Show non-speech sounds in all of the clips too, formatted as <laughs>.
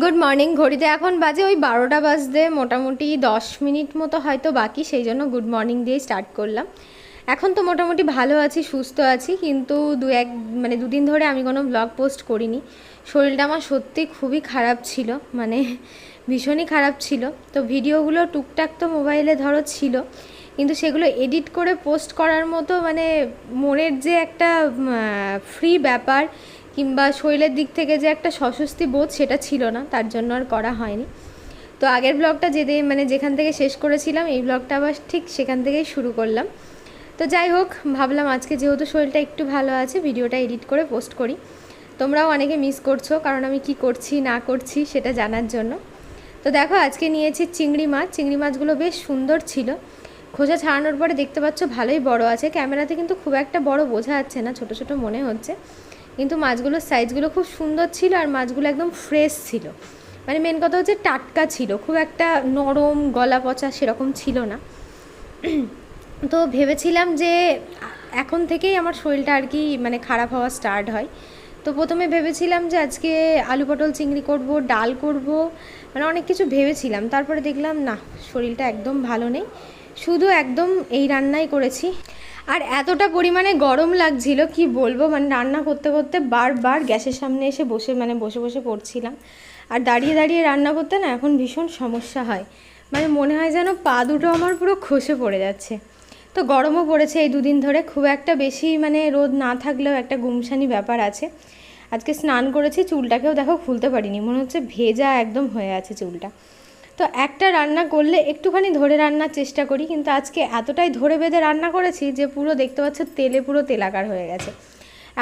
Good morning ঘড়িতে এখন বাজে ওই বারোটা বাজতে মোটামুটি দশ মিনিট মতো হয়তো বাকি, সেই জন্য গুড মর্নিং দিয়ে স্টার্ট করলাম। এখন তো মোটামুটি ভালো আছি, সুস্থ আছি, কিন্তু দু এক মানে দুদিন ধরে আমি কোনো ব্লগ পোস্ট করিনি। শরীরটা আমার সত্যি খুবই খারাপ ছিল মানে ভীষণই খারাপ ছিল। তো ভিডিওগুলো টুকটাক তো মোবাইলে ধরো ছিল, কিন্তু সেগুলো এডিট করে পোস্ট করার মতো মানে মনের যে একটা ফ্রি ব্যাপার কিংবা শরীরের দিক থেকে যে একটা সস্বস্তি বোধ সেটা ছিল না, তার জন্য আর করা হয়নি। তো আগের ব্লগটা যেতে মানে যেখান থেকে শেষ করেছিলাম, এই ব্লগটা আবার ঠিক সেখান থেকেই শুরু করলাম। তো যাই হোক, ভাবলাম আজকে যেহেতু শরীরটা একটু ভালো আছে, ভিডিওটা এডিট করে পোস্ট করি। তোমরাও অনেকে মিস করছ, কারণ আমি কি করছি, না করছি সেটা জানার জন্য। তো দেখো, আজকে নিয়েছি চিংড়ি মাছ। চিংড়ি মাছগুলো বেশ সুন্দর ছিল। খোসা ছাড়ানোর পরে দেখতে পাচ্ছ ভালোই বড় আছে। ক্যামেরাতে কিন্তু খুব একটা বড় বোঝা যাচ্ছে না, ছোট ছোট মনে হচ্ছে। কিন্তু মাছগুলোর সাইজগুলো খুব সুন্দর ছিল আর মাছগুলো একদম ফ্রেশ ছিল। মানে মেন কথা হচ্ছে টাটকা ছিল, খুব একটা নরম, গলা পচা সেরকম ছিল না। <clears throat> তো ভেবেছিলাম যে এখন থেকেই আমার শরীরটা আর কি মানে খারাপ হওয়া স্টার্ট হয়। তো প্রথমে ভেবেছিলাম যে আজকে আলু পটল চিংড়ি করব, ডাল করব মানে অনেক কিছু ভেবেছিলাম। তারপরে দেখলাম না, শরীরটা একদম ভালো নেই। শুধু একদম এই রান্নাই করেছি। আর এতটা পরিমাণে গরম লাগছিল, কি বলব? মানে রান্না করতে করতে বারবার গ্যাসের সামনে এসে বসে মানে বসে বসে পড়ছিলাম। আর দাঁড়িয়ে দাঁড়িয়ে রান্না করতে না এখন ভীষণ সমস্যা হয়। মানে মনে হয় যেন পা দুটো আমার পুরো খসে পড়ে যাচ্ছে। তো গরমও পড়েছে এই দুদিন ধরে। খুব একটা বেশি মানে রোদ না থাকলেও একটা গুমসানি ব্যাপার আছে। আজকে স্নান করেছি, চুলটাকেও দেখো খুলতে পারিনি। মনে হচ্ছে ভেজা একদম হয়ে আছে চুলটা। তো একটা রান্না করলে একটুখানি ধরে রান্নার চেষ্টা করি, কিন্তু আজকে এতটাই ধরে বেঁধে রান্না করেছি যে পুরো দেখতে পাচ্ছ তেলে পুরো তেলাকার হয়ে গেছে।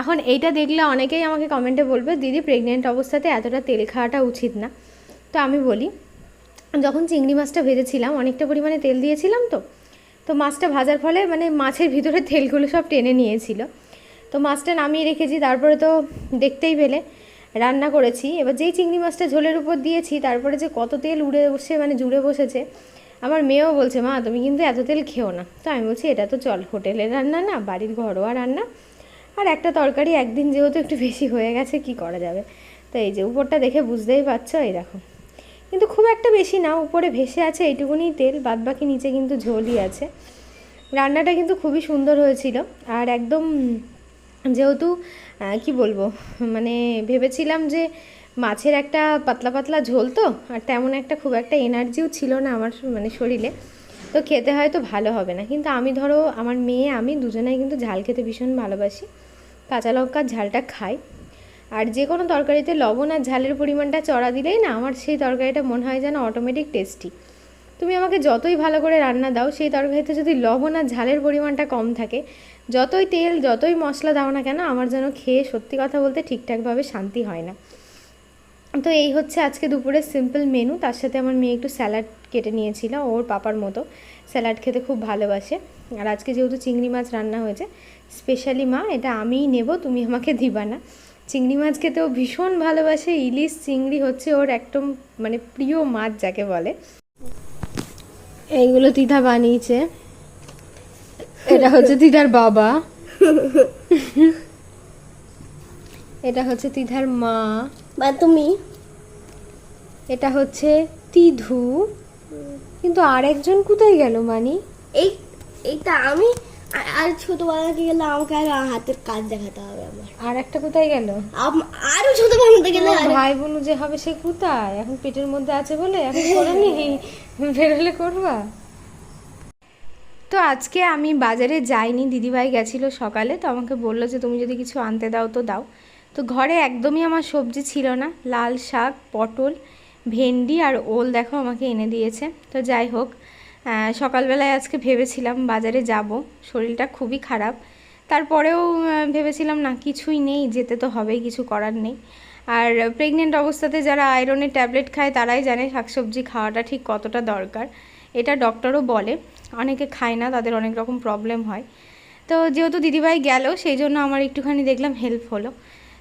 এখন এইটা দেখলে অনেকেই আমাকে কমেন্টে বলবে, দিদি প্রেগনেন্ট অবস্থাতে এতটা তেল খাওয়াটা উচিত না। তো আমি বলি, যখন চিংড়ি মাছটা ভেজেছিলাম, অনেকটা পরিমাণে তেল দিয়েছিলাম তো তো মাছটা ভাজার ফলে মানে মাছের ভিতরে তেলগুলো সব টেনে নিয়েছিল। তো মাছটা নামিয়ে রেখেছি, তারপরে তো দেখতেই পেলে রান্না করেছি। এবার যেই চিংড়ি মাছটা ঝোলের উপর দিয়েছি, তারপরে যে কত তেল উড়ে বসে মানে জুড়ে বসেছে, আমার মেয়েও বলছে, মা, তুমি কিন্তু এত তেল খেও না। তো আমি বলছি, এটা তো চল, হোটেলের রান্না না, বাড়ির ঘরোয়া রান্না। আর একটা তরকারি একদিন যেহেতু একটু বেশি হয়ে গেছে, কি করা যাবে? তো এই যে উপরটা দেখে বুঝতেই পারছ, এই দেখো। কিন্তু খুব একটা বেশি না, উপরে ভেসে আছে এইটুকুনি তেল, বাদবাকি নিচে কিন্তু ঝোলই আছে। রান্নাটা কিন্তু খুবই সুন্দর হয়েছিল। আর একদম যেহেতু কি বলব? মানে ভেবেছিলাম যে মাছের একটা পাতলা পাতলা ঝোল তো, আর তেমন একটা খুব একটা এনার্জিও ছিল না আমার মানে শরীরে। তো খেতে হয়তো ভালো হবে না। কিন্তু আমি ধরো, আমার মেয়ে, আমি দুজনেই কিন্তু ঝাল খেতে ভীষণ ভালোবাসি। কাঁচা লঙ্কার ঝালটা খাই। আর যে কোনো তরকারিতে লবণ আর ঝালের পরিমাণটা চড়া দিলেই না, আমার সেই তরকারিটা মনে হয় যেন অটোমেটিক টেস্টি তুমি আমাকে যতই ভালো করে রান্না দাও, সেই তরকারিতে যদি লবণ আর ঝালের পরিমাণটা কম থাকে, যতই তেল, যতই মশলা দাও না কেন, আমার যেন খেয়ে সত্যি কথা বলতে ঠিকঠাকভাবে শান্তি হয় না। তো এই হচ্ছে আজকে দুপুরের সিম্পল মেনু তার সাথে আমার মেয়ে একটু স্যালাড কেটে নিয়েছিল, ওর পাপার মতো। স্যালাড খেতে খুব ভালোবাসে। আর আজকে যেহেতু চিংড়ি মাছ রান্না হয়েছে স্পেশালি মা, এটা আমিই নেব, তুমি আমাকে দিবা না। চিংড়ি মাছ খেতেও ভীষণ ভালোবাসে। ইলিশ চিংড়ি হচ্ছে ওর একদম মানে প্রিয় মাছ যাকে বলে। এইগুলো তিথা বানিয়েছে। এটা হচ্ছে তিথার বাবা। এটা হচ্ছে তিথার মা। বা তুমি? এটা হচ্ছে তিধু। কিন্তু আরেকজন কোথায় গেল মানি? এই এইটা আমি আর- ছোটবেলাতে গেলে আমাকে আর হাতের কাজ দেখাতে হবে। আর একটা কোথায় গেল? আরও ছোট বানাতে গেলে আর- ভাই বোন যে হবে সে কোথায়? এখন পেটের মধ্যে আছে বলে এখন করে নি। বেরোলে করবা? তো আজকে আমি বাজারে যাইনি দিদিভাই গেছিল সকালে তো আমাকে বলল যে তুমি যদি কিছু আনতে দাও তো দাও। তো ঘরে একদমই আমার সবজি ছিল না লাল শাক পটল ভেন্ডি আর ওল দেখো আমাকে এনে দিয়েছে। তো যাই হোক আহ, সকালবেলায় আজকে ভেবেছিলাম বাজারে যাব শরীরটা খুবই খারাপ। তারপরেও ভেবেছিলাম না, কিছুই নেই, যেতে তো হবেই, কিছু করার নেই। আর প্রেগনেন্ট অবস্থাতে যারা আয়রনের ট্যাবলেট খায়, তারাই জানে শাকসবজি খাওয়াটা ঠিক কতটা দরকার। এটা ডক্টরও বলে, অনেকে খায় না, তাদের অনেক রকম প্রবলেম হয়। তো যেহেতু দিদিভাই গেল, সেই জন্য আমার একটুখানি দেখলাম হেল্প হলো।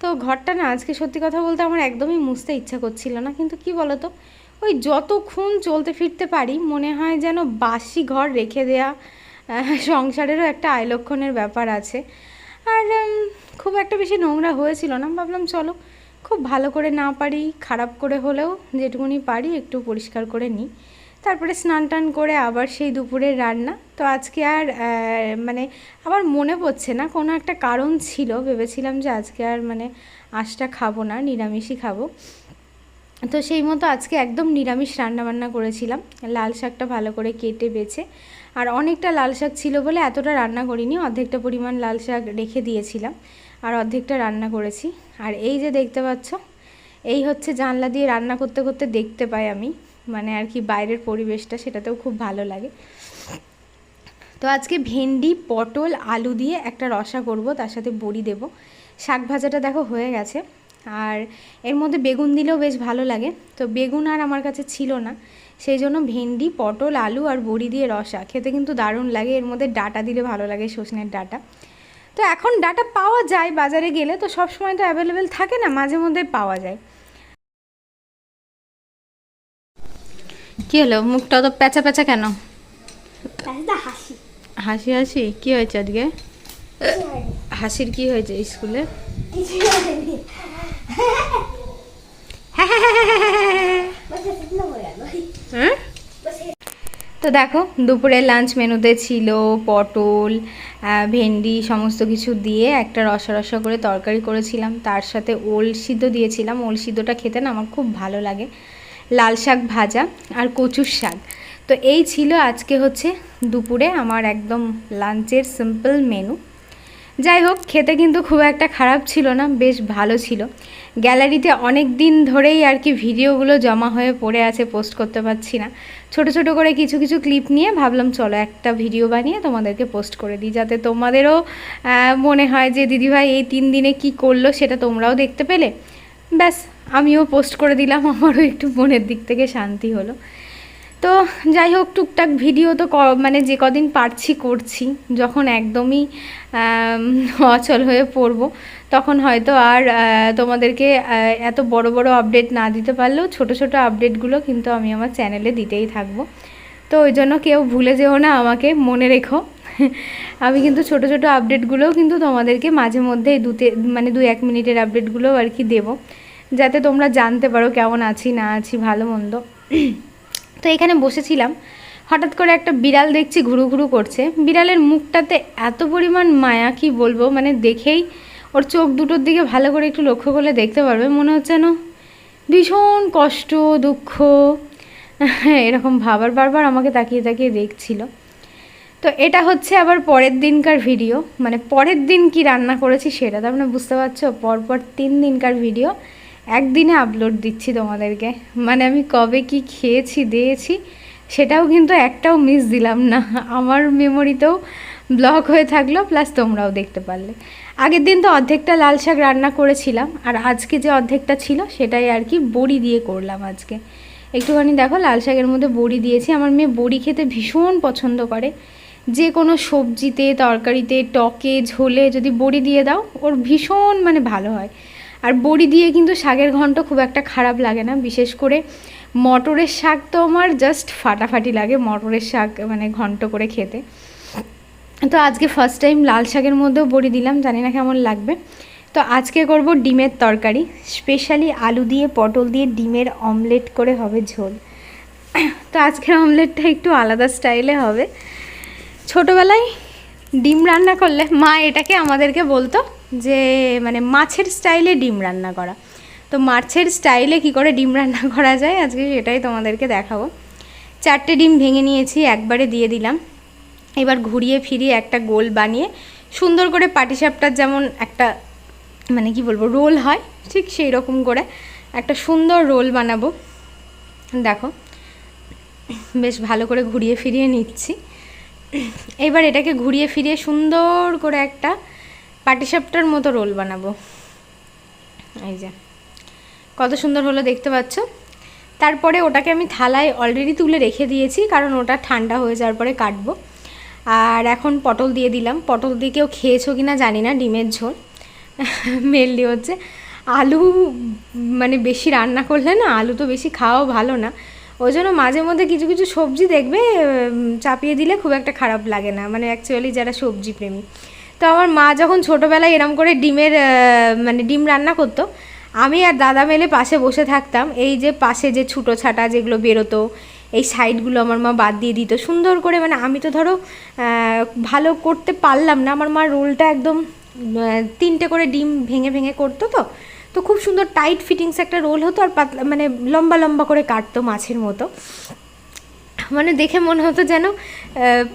তো ঘরটা না, আজকে সত্যি কথা বলতে আমার একদমই মুছতে ইচ্ছা করছিল না, কিন্তু কি বলতো, ওই যতক্ষণ চলতে ফিরতে পারি, মনে হয় যেন বাসি ঘর রেখে দেয়া সংসারেরও একটা আয়লক্ষণের ব্যাপার আছে। আর খুব একটা বেশি নোংরা হয়েছিল না। ভাবলাম, চলো, খুব ভালো করে না পারি, খারাপ করে হলেও যেটুকুনি পারি একটু পরিষ্কার করে নিই। তারপরে স্নান টান করে আবার সেই দুপুরের রান্না। তো আজকে আর মানে আমার মনে পড়ছে না, কোনো একটা কারণ ছিল। ভেবেছিলাম যে আজকে আর মানে আঁশটা খাব না, নিরামিষই খাব। তো সেই মতো আজকে একদম নিরামিষ রান্না বান্না করেছিলাম। লাল শাকটা ভালো করে কেটে বেছে আর অনেকটা লাল শাক ছিল বলে এতটা রান্না করিনি, অর্ধেকটা পরিমাণ লাল শাক রেখে দিয়েছিলাম আর অর্ধেকটা রান্না করেছি। আর এই যে দেখতে পাচ্ছ, এই হচ্ছে জানলা দিয়ে রান্না করতে করতে দেখতে পাই আমি মানে আর কি বাইরের পরিবেশটা সেটাতেও খুব ভালো লাগে। তো আজকে ভেন্ডি, পটল, আলু দিয়ে একটা রসা করব, তার সাথে বড়ি দেব। শাক ভাজাটা দেখো হয়ে গেছে। আর এর মধ্যে বেগুন দিলেও বেশ ভালো লাগে। তো বেগুন আর আমার কাছে ছিল না। সেই জন্য ভেন্ডি পটল আলু আর বড়ি দিয়ে রসা। খেতে কিন্তু দারুণ লাগে। এর মধ্যে ডাটা দিলে ভালো লাগে সজনের ডাটা। তো এখন ডাটা পাওয়া যায় বাজারে গেলে। তো সব সময় তো অ্যাভেলেবেল থাকে না মাঝে মধ্যে পাওয়া যায়। কি হলো? মুখটা তো প্যাচা প্যাচা কেন? হাসি। হাসি কি হয়েছে আজকে? হাসির কি হয়েছে স্কুলে কিছু হয়নি বাস এতদিন হয়ে গেল হ্যাঁ বাস তো দেখো দুপুরের লাঞ্চ মেনুতে ছিল পটল ভেন্ডি সমস্ত কিছু দিয়ে একটা রসা রসা করে তরকারি করেছিলাম। তার সাথে ওল সিদ্ধ দিয়েছিলাম। ওল সিদ্ধটা খেতে না আমার খুব ভালো লাগে। লাল শাক ভাজা আর কচুর শাক। তো এই ছিল আজকে হচ্ছে দুপুরে আমার একদম লাঞ্চের সিম্পল মেনু যাই হোক, খেতে কিন্তু খুব একটা খারাপ ছিল না, বেশ ভালো ছিল। গ্যালারিতে অনেক দিন ধরেই আর কি ভিডিওগুলো জমা হয়ে পড়ে আছে পোস্ট করতে পারছি না। ছোট ছোট করে কিছু কিছু ক্লিপ নিয়ে ভাবলাম, চলো একটা ভিডিও বানিয়ে তোমাদেরকে পোস্ট করে দিই, যাতে তোমাদেরও মনে হয় যে, দিদিভাই, এই তিন দিনে কি করল সেটা তোমরাও দেখতে পেলে? ব্যাস, আমিও পোস্ট করে দিলাম, আমারও একটু মনের দিক থেকে শান্তি হলো। তো যাই হোক, টুকটাক ভিডিও তো মানে যে কদিন পারছি করছি, যখন একদমই অচল হয়ে পড়ব, তখন হয়তো আর তোমাদেরকে এত বড় বড় আপডেট না দিতে পারলেও ছোট ছোট আপডেটগুলো কিন্তু আমি আমার চ্যানেলে দিতেই থাকব। তো ওই জন্য কেউ ভুলে যেও না আমাকে, মনে রেখো। আমি কিন্তু ছোট ছোট আপডেটগুলোও কিন্তু তোমাদেরকে মাঝে মধ্যে দুতে মানে দু এক মিনিটের আপডেটগুলোও আর কি দেবো। যাতে তোমরা জানতে পারো কেমন আছি, না আছি, ভালো মন্দ। তো এখানে বসেছিলাম। হঠাৎ করে একটা বিড়াল দেখছি ঘুরু ঘুরু করছে। বিড়ালের মুখটাতে এত পরিমাণ মায়া, কি বলব মানে দেখেই ওর চোখ দুটোর দিকে ভালো করে একটু লক্ষ্য করলে দেখতে পারবে, মনে হচ্ছে যেন ভীষণ কষ্ট, দুঃখ, <laughs> এরকম ভাবার বারবার আমাকে তাকিয়ে তাকিয়ে দেখছিল। তো এটা হচ্ছে আবার পরের দিনকার ভিডিও। মানে পরের দিন কি রান্না করেছি সেটা তো আপনার বুঝতে পারছ, পরপর তিন দিনকার ভিডিও। একদিনে আপলোড দিচ্ছি তোমাদেরকে। মানে আমি কবে কি খেয়েছি, দিয়েছি, সেটাও কিন্তু একটাও মিস দিলাম না। আমার মেমোরিতেও ব্লক হয়ে থাকল প্লাস তোমরাও দেখতে পারলে। আগের দিন তো অর্ধেকটা লাল শাক রান্না করেছিলাম, আর আজকে যে অর্ধেকটা ছিল, সেটাই আর কি বড়ি দিয়ে করলাম আজকে। একটুখানি দেখো, লাল শাকের মধ্যে বড়ি দিয়েছি। আমার মেয়ে বড়ি খেতে ভীষণ পছন্দ করে। যে কোনো সবজিতে, তরকারিতে, টকে, ঝোলে যদি বড়ি দিয়ে দাও, ওর ভীষণ মানে ভালো হয়। আর বড়ি দিয়ে কিন্তু শাকের ঘন্ট খুব একটা খারাপ লাগে না, বিশেষ করে মটরের শাক তো আমার জাস্ট ফাটাফাটি লাগে মটরের শাক মানে ঘন্ট করে খেতে। তো আজকে ফার্স্ট টাইম লাল শাকের মধ্যেও বড়ি দিলাম, জানি না কেমন লাগবে। তো আজকে করব ডিমের তরকারি স্পেশালি আলু দিয়ে, পটল দিয়ে ডিমের অমলেট করে হবে ঝোল। তো আজকের অমলেটটা একটু আলাদা স্টাইলে হবে। ছোটোবেলায় ডিম রান্না করলে মা এটাকে আমাদেরকে বলতো যে মানে মাছের স্টাইলে ডিম রান্না করা। তো মাছের স্টাইলে কি করে ডিম রান্না <laughs> করা যায়? আজকে সেটাই তোমাদেরকে দেখাবো। চারটে ডিম ভেঙে নিয়েছি, একবারে দিয়ে দিলাম। এবার ঘুরিয়ে ফিরিয়ে একটা গোল বানিয়ে সুন্দর করে পাটিসাপটার যেমন একটা মানে কি বলব, রোল হয়, ঠিক সেই রকম করে একটা সুন্দর রোল বানাবো। দেখো, বেশ ভালো করে ঘুরিয়ে ফিরিয়ে নিচ্ছি। এবার এটাকে ঘুরিয়ে ফিরিয়ে সুন্দর করে একটা পাটিসাপটার মতো রোল বানাবো। এই যে। কত সুন্দর হলো দেখতে পাচ্ছ? তারপরে ওটাকে আমি থালায় অলরেডি তুলে রেখে দিয়েছি, কারণ ওটা ঠান্ডা হয়ে যাওয়ার পরে কাটবো। আর এখন পটল দিয়ে দিলাম। পটল দিয়ে কেউ খেয়েছো কি না জানি না, ডিমের ঝোল। মেনলি হচ্ছে আলু মানে বেশি রান্না করলে না, আলু তো বেশি খাওয়াও ভালো না। ওই জন্য মাঝে মধ্যে কিছু কিছু সবজি দেখবে চাপিয়ে দিলে খুব একটা খারাপ লাগে না। মানে অ্যাকচুয়ালি যারা সবজি প্রেমী। তো আমার মা যখন ছোটোবেলায় এরম করে ডিমের মানে ডিম রান্না করতো, আমি আর দাদা মেলে পাশে বসে থাকতাম। এই যে পাশে যে ছুটো ছাটা যেগুলো বেরোতো, এই সাইডগুলো আমার মা বাদ দিয়ে দিত। সুন্দর করে মানে আমি তো ধরো ভালো করতে পারলাম না। আমার মা রোলটা একদম তিনটে করে ডিম ভেঙে ভেঙে করতো তো। তো খুব সুন্দর টাইট ফিটিংস একটা রোল হতো আর পাতলা মানে লম্বা লম্বা করে কাটতো মাছের মতো। মানে দেখে মনে হতো যেন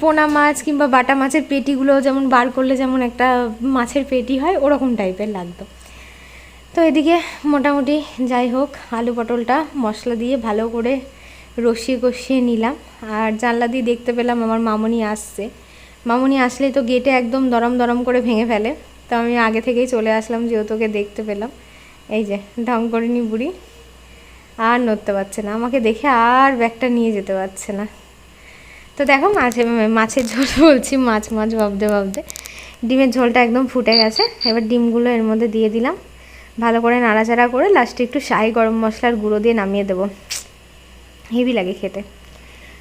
পোনা মাছ কিংবা বাটা মাছের পেটিগুলো যেমন বার করলে যেমন একটা মাছের পেটি হয়, ওরকম টাইপের লাগতো। তো এদিকে মোটামুটি যাই হোক, আলু পটলটা মশলা দিয়ে ভালো করে রসিয়ে কষিয়ে নিলাম। আর জানলা দিয়ে দেখতে পেলাম আমার মামনি আসছে। মামনি আসলেই তো গেটে একদম দরম দরম করে ভেঙে ফেলে। তো আমি আগে থেকেই চলে আসলাম, যেহেতু ওকে দেখতে পেলাম। এই যে, ঢং করিনি বুড়ি। আর নড়তে পারছে না। আমাকে দেখে আর ব্যাগটা নিয়ে যেতে পারছে না। তো দেখো মাছে মাছের ঝোল <laughs> বলছি, মাছ মাছ ভাবতে ভাবতে। ডিমের ঝোলটা একদম ফুটে গেছে। এবার ডিমগুলো এর মধ্যে দিয়ে দিলাম। ভালো করে নাড়াচাড়া করে লাস্টে একটু শাহি গরম মশলার গুঁড়ো দিয়ে নামিয়ে দেবো। হেভি লাগে খেতে।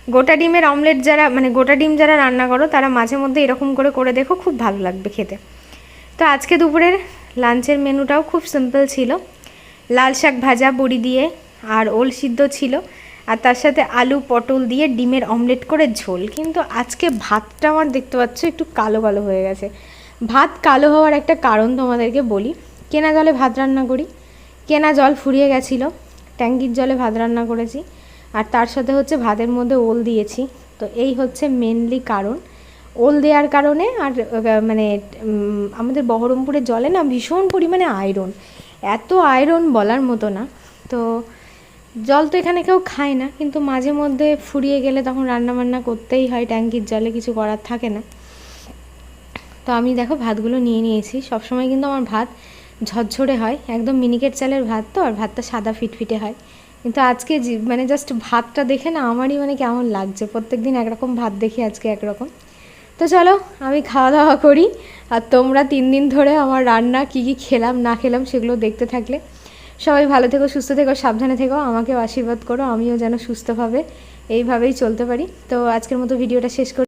গোটা ডিমের অমলেট যারা মানে গোটা ডিম যারা রান্না করো, তারা মাঝে মধ্যে এরকম করে করে দেখো, খুব ভালো লাগবে খেতে। তো আজকে দুপুরের লাঞ্চের মেনুটাও খুব সিম্পল ছিল। লাল শাক ভাজা, বড়ি দিয়ে আর ওল সিদ্ধ ছিল। আর তার সাথে আলু, পটল দিয়ে ডিমের অমলেট করে ঝোল। কিন্তু আজকে ভাতটা আমার দেখতে পাচ্ছ একটু কালো কালো হয়ে গেছে। ভাত কালো হওয়ার একটা কারণ তোমাদেরকে বলি। কেনা জলে ভাত রান্না করি। কেনা জল ফুরিয়ে গেছিল। ট্যাঙ্কির জলে ভাত রান্না করেছি। আর তার সাথে হচ্ছে ভাতের মধ্যে ওল দিয়েছি। তো এই হচ্ছে মেনলি কারণ। ওল দেওয়ার কারণে আর মানে আমাদের বহরমপুরের জলে না ভীষণ পরিমাণে আয়রন এত আয়রন বলার মতো না। তো জল তো এখানে কেউ খায় না, কিন্তু মাঝে মধ্যে ফুরিয়ে গেলে তখন রান্না বান্না করতেই হয়, ট্যাঙ্কির জলে কিছু করার থাকে না। তো আমি দেখো ভাতগুলো নিয়ে নিয়েছি, সবসময় কিন্তু আমার ভাত ঝরঝরে হয়, একদম মিনিকেট চালের ভাত তো, আর ভাতটা সাদা ফিটফিটে হয়। কিন্তু আজকে মানে জাস্ট ভাতটা দেখে না আমারই মানে কেমন লাগছে প্রত্যেক দিন একরকম ভাত দেখি আজকে একরকম। তো চলো, আমি খাওয়া দাওয়া করি, আর তোমরা তিন দিন ধরে আমার রান্না কী কী খেলাম না খেলাম সেগুলো দেখতে থাকলে সবাই ভালো থেকো, সুস্থ থেকো, সাবধানে থেকো, আমাকেও আশীর্বাদ করো, আমিও যেন সুস্থভাবে এইভাবেই চলতে পারি। তো আজকের মতো ভিডিওটা শেষ করি